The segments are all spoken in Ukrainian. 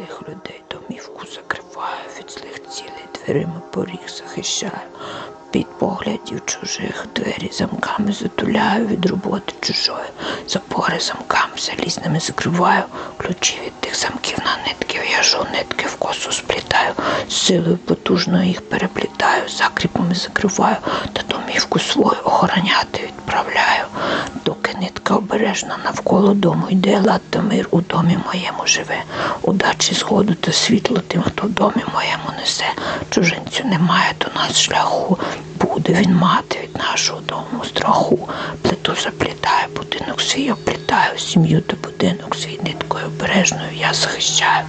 злих людей домівку закриваю, від злих цілей дверима поріг захищаю. Під поглядів чужих двері замками затуляю від роботи чужої, запори замками залізними закриваю, ключі від тих замків на нитки в'яжу, нитки в косу сплітаю, силою потужно їх переплітаю, закріпами закриваю, та домівку свою охороняти відправляю. Обережна навколо дому йде, лад та мир у домі моєму живе, удачі згоду та світло тим, хто в домі моєму несе. Чужинцю немає до нас шляху. Буде він мати від нашого дому страху. Плиту заплітаю, будинок свій оплітаю, сім'ю та будинок свій ниткою обережною я захищаю.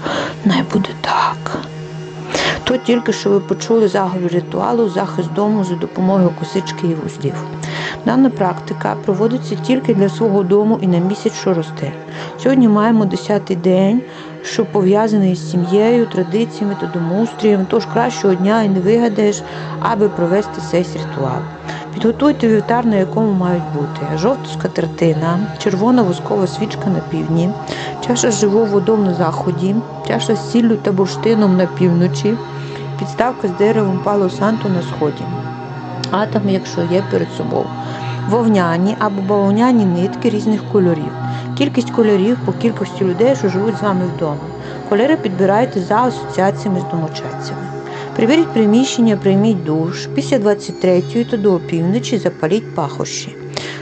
Най буде так. То тільки що ви почули заговір ритуалу захист дому за допомогою косички і вузлів. Дана практика проводиться тільки для свого дому і на місяць, що росте. Сьогодні маємо 10-й день, що пов'язаний з сім'єю, традиціями та домоустрієм, тож кращого дня і не вигадаєш, аби провести цей ритуал. Підготуйте вівтар, на якому мають бути жовта скатертина, червона воскова свічка на півдні, чаша з живою водою на заході, чаша з сіллю та бурштином на півночі, підставка з деревом пало санту на сході. Атом, якщо є перед собою. Вовняні або бавовняні нитки різних кольорів. Кількість кольорів по кількості людей, що живуть з вами вдома. Кольори підбирайте за асоціаціями з домочадцями. Приберіть приміщення, прийміть душ. Після 23-ї та до опівночі запаліть пахощі.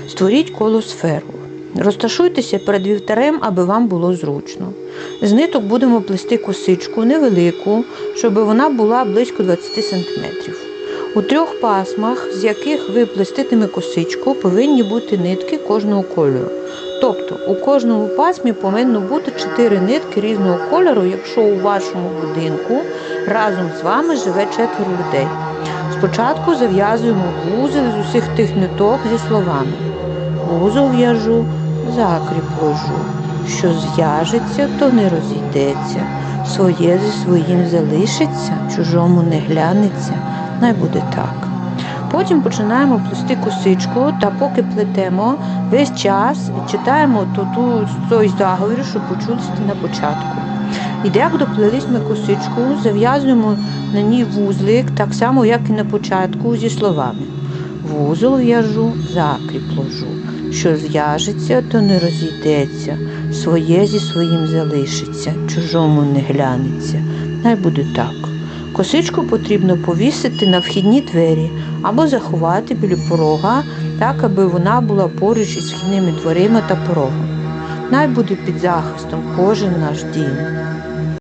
Створіть коло сферу. Розташуйтеся перед вівтарем, аби вам було зручно. З ниток будемо плести косичку невелику, щоб вона була близько 20 см. У трьох пасмах, з яких ви плеститиме косичку, повинні бути нитки кожного кольору. Тобто у кожному пасмі повинно бути 4 нитки різного кольору, якщо у вашому будинку разом з вами живе четверо людей. Спочатку зав'язуємо вузол з усіх тих ниток зі словами. Вузол в'яжу, закріп ложу. Що зв'яжеться, то не розійдеться. Своє зі своїм залишиться, чужому не глянеться. Най буде так. Потім починаємо плести косичку, та поки плетемо, весь час читаємо ту, ту, той заговір, що почули на початку. І як доплелись ми косичку, зав'язуємо на ній вузлик, так само, як і на початку, зі словами. Вузол в'яжу, закріп ложу. Що зв'яжеться, то не розійдеться, своє зі своїм залишиться, чужому не глянеться. Най буде так. Косичку потрібно повісити на вхідні двері або заховати біля порога, так аби вона була поруч із вхідними дверима та порогом. Най буде під захистом кожен наш дім.